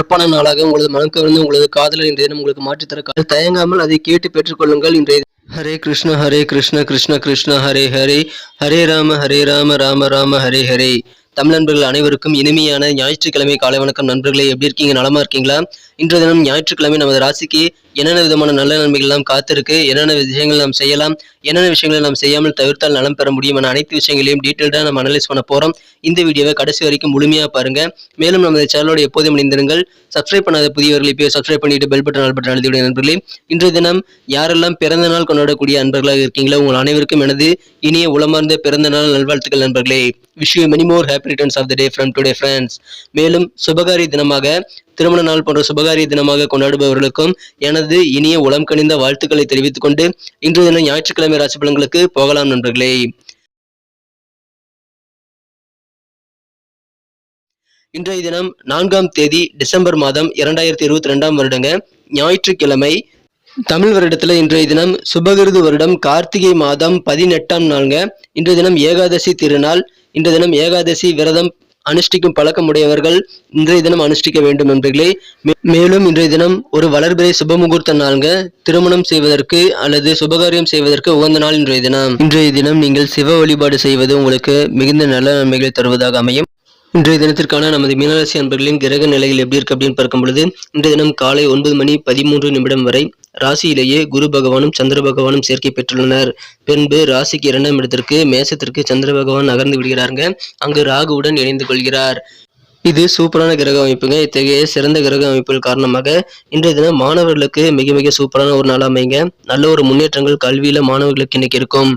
சிறப்பான நாளாக உங்களது மனம் கவர்ந்து உங்களது காதலர் இன்றைய தினம் உங்களுக்கு மாற்றித்தர கா- தயங்காமல் அதை கேட்டு பெற்றுக்கொள்ளுங்கள். இன்றைய ஹரே கிருஷ்ண ஹரே கிருஷ்ண கிருஷ்ண கிருஷ்ண ஹரே ஹரே. ஹரே ராம ஹரே ராம ராம ராம ஹரே ஹரே. தமிழ் நண்பர்கள் அனைவருக்கும் இனிமையான ஞாயிற்றுக்கிழமை காலை வணக்கம். நண்பர்களே எப்படி இருக்கீங்க? நலமா இருக்கீங்களா? இன்றைய தினம் ஞாயிற்றுக்கிழமை நமது ராசிக்கு என்னென்ன விதமான நல்ல நன்மைகள் எல்லாம் காத்திருக்கு என்னென்ன விஷயங்கள் நாம் செய்யலாம் என்னென்ன விஷயங்களை நாம் செய்யாமல் தவிர்த்தால் நலம் பெற முடியும் என அனைத்து விஷயங்களையும் டீட்டெயில்டாக நம்ம அனலைஸ் பண்ண போறோம். இந்த வீடியோவை கடைசி வரைக்கும் முழுமையா பாருங்க. மேலும் நமது சேனலோட எப்போதும் இணைந்திருங்கள். சப்ஸ்கிரைப் பண்ணாத புதியவர்கள் இப்போ சப்ஸ்கிரைப் பண்ணிட்டு பெல் பட்டன் ஆல் பட்டன் அழுத்திவிட நண்பர்களே. இன்றைய தினம் யாரெல்லாம் பிறந்த நாள் கொண்டாடக்கூடிய அன்பர்களாக இருக்கீங்களோ உங்கள் அனைவருக்கும் எனது இனிய உளமார்ந்த பிறந்த நாள் நல்வாழ்த்துக்கள் நண்பர்களே. Wish you many more happy returns of the day from today friends மேலும் சுபகாரி தினமாக திருமண நாள் போன்ற சுபகாரிய தினமாக கொண்டாடுபவர்களுக்கும் எனது இனிய உளம் கணிந்த வாழ்த்துக்களை தெரிவித்துக் கொண்டு இன்று தினம் ஞாயிற்றுக்கிழமை ராசி பலன்களுக்கு போகலாம் நண்பர்களே. இன்றைய தினம் நான்காம் தேதி டிசம்பர் மாதம் இரண்டாயிரத்தி இருபத்தி ரெண்டாம் வருடங்க. ஞாயிற்றுக்கிழமை தமிழ் வருடத்துல இன்றைய தினம் சுபகிருது வருடம் கார்த்திகை மாதம் பதினெட்டாம் நாளுங்க. இன்றைய தினம் ஏகாதசி திருநாள். இன்றைய தினம் ஏகாதசி விரதம் அனுஷ்டிக்கும் பழக்கமுடையவர்கள் இன்றைய தினம் அனுஷ்டிக்க வேண்டும் நண்பர்களே. மே- மேலும் இன்றைய தினம் ஒரு வளர்பிறை சுபமுகூர்த்த நாளுங்க. திருமணம் செய்வதற்கு அல்லது சுபகாரியம் செய்வதற்கு உகந்த நாள் இன்றைய தினம். இன்றைய தினம் நீங்கள் சிவ வழிபாடு செய்வது உங்களுக்கு மிகுந்த நல்ல நன்மைகளை தருவதாக அமையும். இன்றைய தினத்திற்கான நமது மீனராசி அன்பர்களின் கிரக நிலைகள் எப்படி இருக்கு அப்படின்னு பார்க்கும் பொழுது இன்றைய தினம் காலை ஒன்பது மணி பதிமூன்று நிமிடம் வரை ராசியிலேயே குரு பகவானும் சந்திர பகவானும் சேர்க்கை பெற்றுள்ளனர். பின்பு ராசிக்கு இரண்டாம் இடத்திற்கு மேசத்திற்கு சந்திர பகவான் நகர்ந்து விடுகிறாருங்க. அங்கு ராகுவுடன் இணைந்து கொள்கிறார். இது சூப்பரான கிரக அமைப்புங்க. இத்தகைய சிறந்த கிரக அமைப்புகள் காரணமாக இன்றைய தினம் மாணவர்களுக்கு மிக மிக சூப்பரான ஒரு நாள் அமைங்க நல்ல ஒரு முன்னேற்றங்கள் கல்வியில மாணவர்களுக்கு இன்னைக்கு இருக்கும்.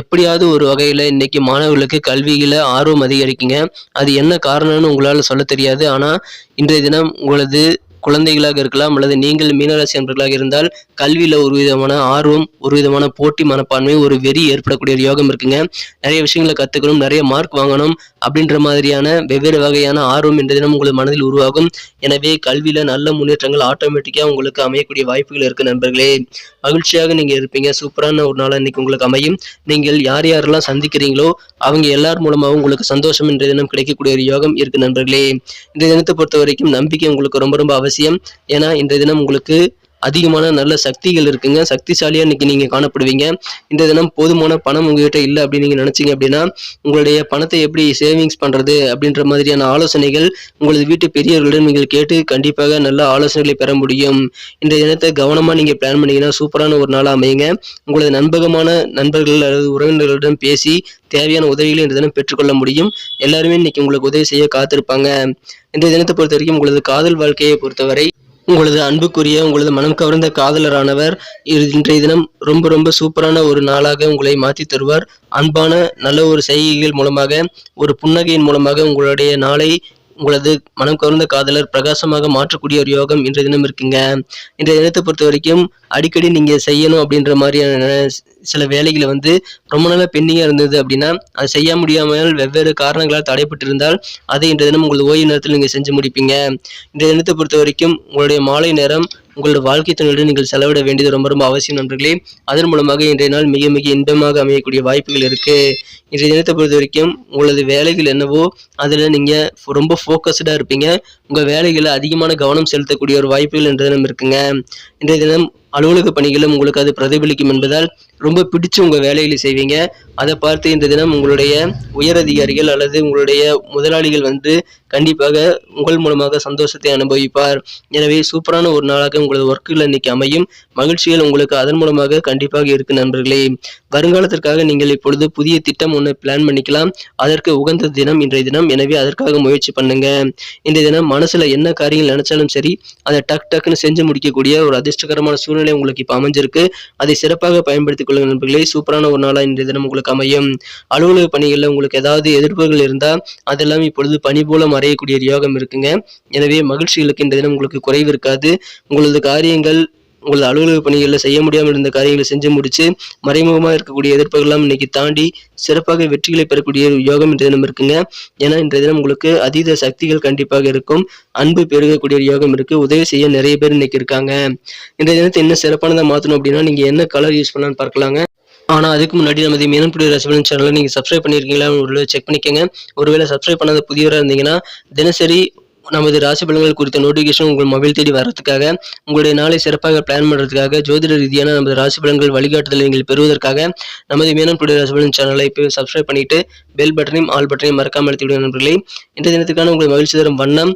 எப்படியாவது ஒரு வகையில இன்னைக்கு மாணவர்களுக்கு கல்வியில ஆர்வம் அதிகரிக்குங்க. அது என்ன காரணம்னு உங்களால சொல்ல தெரியாது. ஆனா இன்றைய தினம் உங்களது குழந்தைகளாக இருக்கலாம் அல்லது நீங்கள் மீனராசி அன்பர்களாக இருந்தால் கல்வியில ஒரு விதமான ஆர்வம் ஒரு விதமான போட்டி மனப்பான்மை ஒரு வெறி ஏற்படக்கூடிய ஒரு யோகம் இருக்குங்க. நிறைய விஷயங்களை கத்துக்கணும் நிறைய மார்க் வாங்கணும் அப்படின்ற மாதிரியான வெவ்வேறு வகையான ஆர்வம் என்ற தினம் உங்கள் மனதில் உருவாகும். எனவே கல்வியில நல்ல முன்னேற்றங்கள் ஆட்டோமேட்டிக்கா உங்களுக்கு அமையக்கூடிய வாய்ப்புகள் இருக்கு நண்பர்களே. மகிழ்ச்சியாக நீங்க இருப்பீங்க. சூப்பரான ஒரு நாள் இன்னைக்கு உங்களுக்கு அமையும். நீங்கள் யார் யாரெல்லாம் சந்திக்கிறீங்களோ அவங்க எல்லார் மூலமாகவும் உங்களுக்கு சந்தோஷம் என்ற தினம் கிடைக்கக்கூடிய ஒரு யோகம் இருக்கு நண்பர்களே. இந்த தினத்தை பொறுத்த வரைக்கும் நம்பிக்கை உங்களுக்கு ரொம்ப ரொம்ப அவசியம். ஏன்னா இன்றைய தினம் உங்களுக்கு அதிகமான நல்ல சக்திகள் இருக்குங்க. சக்திசாலியாக இன்னைக்கு நீங்கள் காணப்படுவீங்க. இந்த தினம் போதுமான பணம் உங்ககிட்ட இல்லை அப்படின்னு நீங்கள் நினச்சிங்க அப்படின்னா உங்களுடைய பணத்தை எப்படி சேவிங்ஸ் பண்ணுறது அப்படின்ற மாதிரியான ஆலோசனைகள் உங்களது வீட்டு பெரியவர்களிடம் நீங்கள் கேட்டு கண்டிப்பாக நல்ல ஆலோசனைகளை பெற முடியும். இந்த தினத்தை கவனமாக நீங்கள் பிளான் பண்ணீங்கன்னா சூப்பரான ஒரு நாளாக அமையுங்க. உங்களது நண்பகமான நண்பர்கள் அல்லது உறவினர்களிடம் பேசி தேவையான உதவிகளை இந்த தினம் பெற்றுக்கொள்ள முடியும். எல்லாருமே இன்னைக்கு உங்களுக்கு உதவி செய்ய காத்திருப்பாங்க. இந்த தினத்தை பொறுத்த வரைக்கும் உங்களது காதல் வாழ்க்கையை பொறுத்தவரை உங்களது அன்புக்குரிய உங்களது மனம் கவர்ந்த காதலரானவர் இன்றைய தினம் ரொம்ப ரொம்ப சூப்பரான ஒரு நாளாக உங்களை மாற்றி தருவார். அன்பான நல்ல ஒரு செய்கைகள் மூலமாக ஒரு புன்னகையின் மூலமாக உங்களுடைய நாளை உங்களது மனம் கவர்ந்த காதலர் பிரகாசமாக மாற்றக்கூடிய ஒரு யோகம் இன்றைய தினம் இருக்குங்க. இன்றைய தினத்தை பொறுத்த வரைக்கும் அடிக்கடி நீங்க செய்யணும் அப்படின்ற மாதிரியான சில வேலைகளை வந்து ரொம்ப நாளாக பெண்டிங்காக இருந்தது அப்படின்னா அதை செய்ய முடியாமல் வெவ்வேறு காரணங்களால் தடைப்பட்டிருந்தால் அதை இன்றைய தினம் உங்களது ஓய்வு நேரத்தில் நீங்கள் செஞ்சு முடிப்பீங்க. இந்த தினத்தை பொறுத்த வரைக்கும் உங்களுடைய மாலை நேரம் உங்களோட வாழ்க்கை துணையுடன் நீங்கள் செலவிட வேண்டியது ரொம்ப ரொம்ப அவசியம் நண்பர்களே. அதன் மூலமாக இன்றைய நாள் மிக மிக இன்பமாக அமையக்கூடிய வாய்ப்புகள் இருக்கு. இன்றைய தினத்தை பொறுத்த வரைக்கும் உங்களது வேலைகள் என்னவோ அதில் நீங்கள் ரொம்ப ஃபோக்கஸ்டாக இருப்பீங்க. உங்கள் வேலைகளை அதிகமான கவனம் செலுத்தக்கூடிய ஒரு வாய்ப்புகள் இன்றைய தினம் இருக்குங்க. இன்றைய தினம் அலுவலக பணிகளும் உங்களுக்கு அது பிரதிபலிக்கும் என்பதால் ரொம்ப பிடிச்சு உங்கள் வேலைகளை செய்வீங்க. அதை பார்த்து இந்த தினம் உங்களுடைய உயர் அதிகாரிகள் அல்லது உங்களுடைய முதலாளிகள் வந்து கண்டிப்பாக உங்கள் மூலமாக சந்தோஷத்தை அனுபவிப்பார். எனவே சூப்பரான ஒரு நாளாக உங்களது ஒர்க்குகள் இன்னைக்கு அமையும். மகிழ்ச்சிகள் உங்களுக்கு அதன் மூலமாக கண்டிப்பாக இருக்கு நண்பர்களே. வருங்காலத்திற்காக நீங்கள் இப்பொழுது புதிய திட்டம் ஒன்று பிளான் பண்ணிக்கலாம். அதற்கு உகந்த தினம் இன்றைய தினம். எனவே அதற்காக முயற்சி பண்ணுங்க. இன்றைய தினம் மனசுல என்ன காரியங்கள் நினைச்சாலும் சரி அதை டக் டக்குன்னு செஞ்சு முடிக்கக்கூடிய ஒரு அதிர்ஷ்டகரமான சூழ்நிலை உங்களுக்கு இப்போ அமைஞ்சிருக்கு. அதை சிறப்பாக பயன்படுத்திக் கொள்ளுங்க நண்பர்களே. சூப்பரான ஒரு நாளா இன்றைய தினம் உங்களுக்கு அமையும். அலுவலக பணிகளில் உங்களுக்கு ஏதாவது எதிர்ப்புகள் இருந்தால் அதெல்லாம் இப்பொழுது பனி போல மறையக்கூடிய யோகம் இருக்குங்க. எனவே மகிழ்ச்சிகளுக்கு இன்றைய தினம் உங்களுக்கு குறைவு இருக்காது. உங்களது காரியங்கள் உங்களது அலுவலக பணிகளில் செய்ய முடியாமல் இருந்த காரியங்களை செஞ்சு முடிச்சு மறைமுகமாக இருக்கக்கூடிய எதிர்ப்புகள்லாம் இன்னைக்கு தாண்டி சிறப்பாக வெற்றிகளை பெறக்கூடிய ஒரு யோகம் இன்றைய தினம் இருக்குங்க. ஏன்னா இன்றைய தினம் உங்களுக்கு அதீத சக்திகள் கண்டிப்பாக இருக்கும். அன்பு பெருகக்கூடிய ஒரு யோகம் இருக்கு. உதவி செய்ய நிறைய பேர் இன்னைக்கு இருக்காங்க. இன்றைய தினத்தை என்ன சிறப்பானதாக மாற்றணும் அப்படின்னா நீங்க என்ன கலர் யூஸ் பண்ணலான்னு பார்க்கலாங்க. ஆனா அதுக்கு முன்னாடி நமது மீனன்புடி ரசிகன் சேனலை நீங்க சப்ஸ்கிரைப் பண்ணிருக்கீங்களா? ஒரு செக் பண்ணிக்கோங்க. ஒருவேளை சப்ஸ்கிரைப் பண்ணாத புதியவராக இருந்தீங்கன்னா தினசரி நமது ராசி பலன்கள் குறித்த நோட்டிஃபிகேஷன் உங்கள் மொபைல் தேடி வர்றதுக்காக உங்களுடைய நாளை சிறப்பாக பிளான் பண்ணுறதுக்காக ஜோதிட ரீதியான நமது ராசி பலன்கள் வழிகாட்டுதலை நீங்கள் பெறுவதற்காக நமது மேனம் டுடே ராசி பலன் சேனலை இப்போ சப்ஸ்கிரைப் பண்ணிட்டு பெல் பட்டனையும் ஆல் பட்டனையும் மறக்காமல் அழுத்தி விடுங்க நண்பர்களே. இந்த தினத்துக்கான உங்கள் மகிழ்ச்சி தரும் வண்ணம்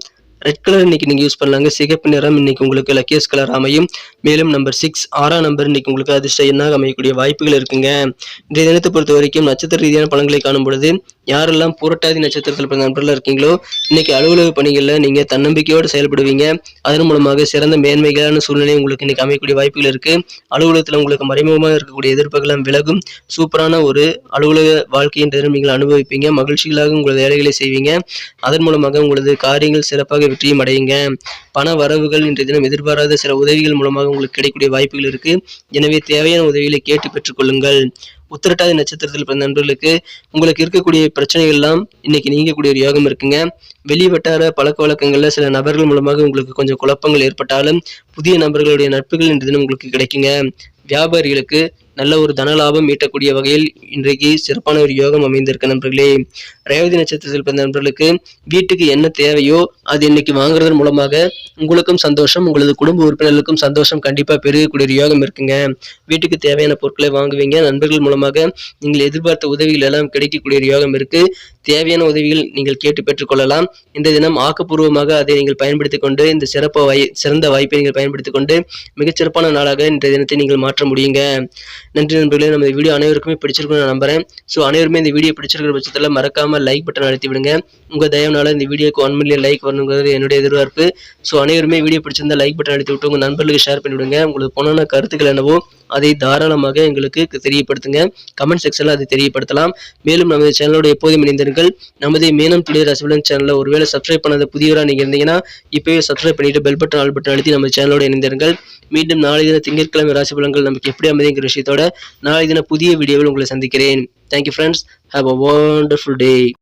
ரெட் கலர் இன்னைக்கு நீங்கள் யூஸ் பண்ணலாங்க. சிகப்பு நிறம் இன்னைக்கு உங்களுக்கு லக்கியஸ் கலர் அமையும். மேலும் நம்பர் சிக்ஸ் ஆறாம் நம்பர் இன்னைக்கு உங்களுக்கு அதிர்ஷ்ட எண்ணாக அமையக்கூடிய வாய்ப்புகள் இருக்குங்க. இன்றைய தினத்தை பொறுத்த வரைக்கும் நட்சத்திர ரீதியான பலன்களை காணும் பொழுது யாரெல்லாம் புரட்டாதி நட்சத்திரத்தில் பிறந்த நண்பர்களாக இருக்கீங்களோ இன்னைக்கு அலுவலக பணிகளில் நீங்கள் தன்னம்பிக்கையோடு செயல்படுவீங்க. அதன் மூலமாக சிறந்த மேன்மைகளான சூழ்நிலை உங்களுக்கு இன்னைக்கு அமையக்கூடிய வாய்ப்புகள் இருக்கு. அலுவலகத்தில் உங்களுக்கு மறைமுகமாக இருக்கக்கூடிய எதிர்ப்புகளும் விலகும். சூப்பரான ஒரு அலுவலக வாழ்க்கையின் நீங்கள் அனுபவிப்பீங்க. மகிழ்ச்சிகளாக உங்களது வேலைகளை செய்வீங்க. அதன் மூலமாக உங்களது காரியங்கள் சிறப்பாக வெற்றியும் அடையுங்க. பண வரவுகள் இன்றைய தினம் எதிர்பாராத சில உதவிகள் மூலமாக உங்களுக்கு கிடைக்கக்கூடிய வாய்ப்புகள் இருக்கு. எனவே தேவையான உதவிகளை கேட்டு பெற்றுக்கொள்ளுங்கள் உத்திரட்டாதி நட்சத்திரத்தில் பிறந்த நண்பர்களுக்கு உங்களுக்கு இருக்கக்கூடிய பிரச்சனைகள் எல்லாம் இன்னைக்கு நீங்கக்கூடிய ஒரு யோகம் இருக்குங்க. வெளி வட்டார பழக்க வழக்கங்கள்ல சில நபர்கள் மூலமாக உங்களுக்கு கொஞ்சம் குழப்பங்கள் ஏற்பட்டாலும் புதிய நபர்களுடைய நட்புகள் இன்று தினம் உங்களுக்கு கிடைக்குங்க. வியாபாரிகளுக்கு நல்ல ஒரு தன லாபம் ஈட்டக்கூடிய வகையில் இன்றைக்கு சிறப்பான ஒரு யோகம் அமைந்திருக்க நண்பர்களே. ரேவதி நட்சத்திரத்தில் பிறந்த நண்பர்களுக்கு வீட்டுக்கு என்ன தேவையோ அது இன்னைக்கு வாங்குறதன் மூலமாக உங்களுக்கும் சந்தோஷம் உங்களது குடும்ப உறுப்பினர்களுக்கும் சந்தோஷம் கண்டிப்பாக பெருகக்கூடிய ஒரு யோகம் இருக்குங்க. வீட்டுக்கு தேவையான பொருட்களை வாங்குவீங்க. நண்பர்கள் மூலமாக நீங்கள் எதிர்பார்த்த உதவிகள் எல்லாம் கிடைக்கக்கூடிய ஒரு யோகம் இருக்கு. தேவையான உதவிகள் நீங்கள் கேட்டு பெற்றுக்கொள்ளலாம் இந்த தினம் ஆக்கப்பூர்வமாக அதை நீங்கள் பயன்படுத்திக் கொண்டு இந்த சிறப்பு வாய் சிறந்த வாய்ப்பை நீங்கள் பயன்படுத்திக் கொண்டு மிகச்சிறப்பான நாளாக இன்றைய தினத்தை நீங்கள் மாற்ற முடியுங்க. நன்றி நண்பர்களே. நம்ம இந்த வீடியோ அனைவருக்குமே பிடிச்சிருக்கும்னு நான் நம்புறேன். ஸோ அனைவருமே இந்த வீடியோ பிடிச்சிருக்கிற பட்சத்தில் மறக்காம லைக் பட்டன் அழுத்தி விடுங்க உங்க தயவுனால இந்த வீடியோக்கு ஒன் மில்லியன் லைக் வரணுங்கிறது என்னுடைய எதிர்பார்ப்பு. ஸோ அனைவருமே வீடியோ பிடிச்சிருந்தா லைக் பட்டன் அழுத்தி விட்டு உங்கள் நண்பர்களுக்கு ஷேர் பண்ணி விடுங்க உங்களுக்கு போனோன்னா கருத்துக்கள் என்னவோ அதை தாராளமாக எங்களுக்கு தெரியப்படுத்துங்க. கமெண்ட் செக்ஷனில் அதை தெரியப்படுத்தலாம். மேலும் நமது சேனலோட எப்போதும் இணைந்திருங்கள். நமது மேனம் டுடே ரசிபலன் சேனலில் ஒருவேளை சப்ஸ்கிரைப் பண்ணாத புதியவராக நீங்கள் இருந்தீங்கன்னா இப்போவே சப்ஸ்கிரைப் பண்ணிட்டு பெல் பட்டன் ஆல் பட்டன் அழுத்தி நம்ம சேனலோட இணைந்திருங்கள். மீண்டும் நாளை தின திங்கட்கிழமை ராசி பலன்கள் நமக்கு எப்படி அமைதிங்கிற விஷயத்தோட நாளை தின புதிய வீடியோவில் உங்களை சந்திக்கிறேன். Thank you friends have a wonderful day